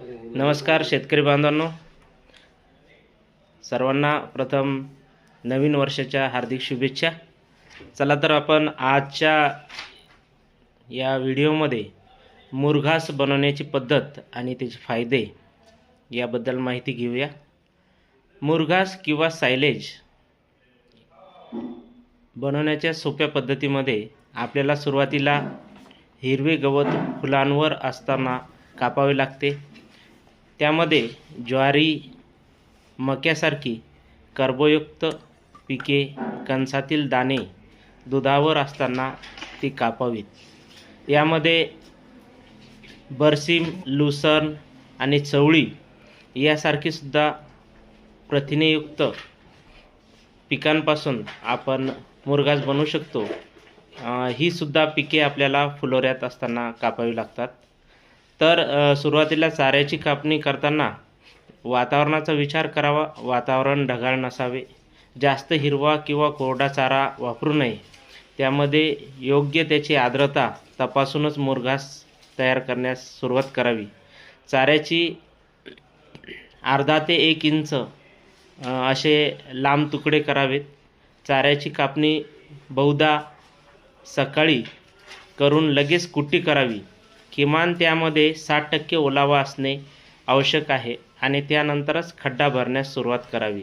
नमस्कार शेतकरी बांधवांनो. सर्वांना प्रथम नवीन वर्षाच्या हार्दिक शुभेच्छा. चला तर आपण आजच्या या व्हिडिओमध्ये मुरघास बनवण्याची पद्धत आणि त्याचे फायदे याबद्दल माहिती घेऊया. मुरघास किंवा सायलेज बनवण्याच्या सोप्या पद्धतीमध्ये आपल्याला सुरुवातीला हिरवे गवत फुलांवर असताना कापावे लागते. त्यामध्ये ज्वारी मक्यासारखी कर्बोयुक्त पिके कणसातील दाणे दुधावर असताना ती कापावीत. यामध्ये बरसीम लुसर्न आणि चवळी यासारखीसुद्धा प्रथिनेयुक्त पिकांपासून आपण मुरगास बनवू शकतो. हीसुद्धा ही सुद्धा पिके आपल्याला फुलोऱ्यात असताना कापावी लागतात. तर सुरुवातीला चाऱ्याची कापणी करताना वातावरणाचा विचार करावा. वातावरण ढगाळ नसावे. जास्त हिरवा किंवा कोरडा चारा वापरू नये. त्यामध्ये योग्य त्याची आर्द्रता तपासूनच मुरघास तयार करण्यास सुरुवात करावी. चाऱ्याची अर्धा ते एक इंच असे लांब तुकडे करावेत. चाऱ्याची कापणी बहुधा सकाळी करून लगेच कुट्टी करावी. किमान त्यामध्ये साठ टक्के ओलावा असणे आवश्यक आहे आणि त्यानंतरच खड्डा भरण्यास सुरुवात करावी.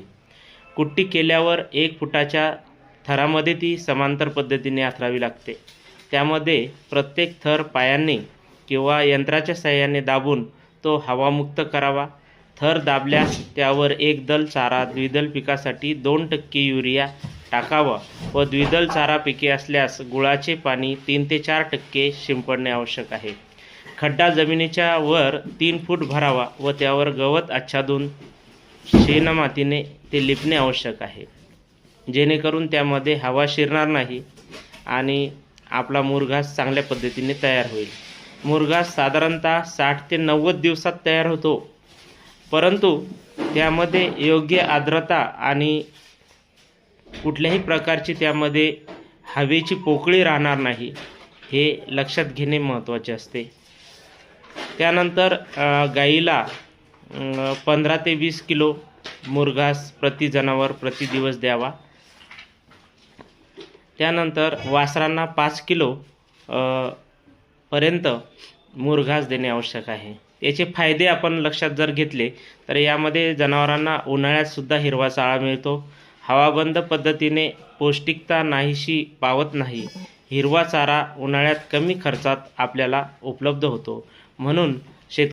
कुट्टी केल्यावर एक फुटाच्या थरामध्ये ती समांतर पद्धतीने आथरावी लागते. त्यामध्ये प्रत्येक थर पायांनी किंवा यंत्राच्या सहाय्याने दाबून तो हवामुक्त करावा. थर दाबल्यास त्यावर एक दल चारा द्विदल पिकासाठी दोन टक्के युरिया टाकावा व द्विदल चारा पिके असल्यास गुळाचे पाणी तीन ते चार टक्के शिंपडणे आवश्यक आहे. खड्डा जमिनीच्या वर तीन फूट भरावा व त्यावर गवत आच्छादून शेणमातीने ते लिपणे आवश्यक आहे. जेणेकरून त्यामध्ये हवा शिरणार नाही आणि आपला मुरघास चांगल्या पद्धतीने तयार होईल. मुरघास साधारणतः साठ ते नव्वद दिवसात तयार होतो. परंतु त्यामध्ये योग्य आर्द्रता आणि कुठल्याही प्रकारची त्यामध्ये हवेची पोकळी राहणार नाही हे लक्षात घेणे महत्त्वाचे असते. त्यानंतर गाईला पंधरा ते वीस किलो मुरघास प्रति जनावर प्रति दिवस द्यावा. त्यानंतर वासरांना पाच किलो पर्यंत मुरघास देणे आवश्यक आहे. याचे फायदे आपण लक्षात जर घेतले तर यामध्ये जनावरांना उन्हाळ्यातसुद्धा हिरवा चारा मिळतो. हवाबंद पद्धतीने पौष्टिकता नाहीशी पावत नाही. हिरवा चारा उन्हाळ्यात कमी खर्चात आपल्याला उपलब्ध होतो. म्हणून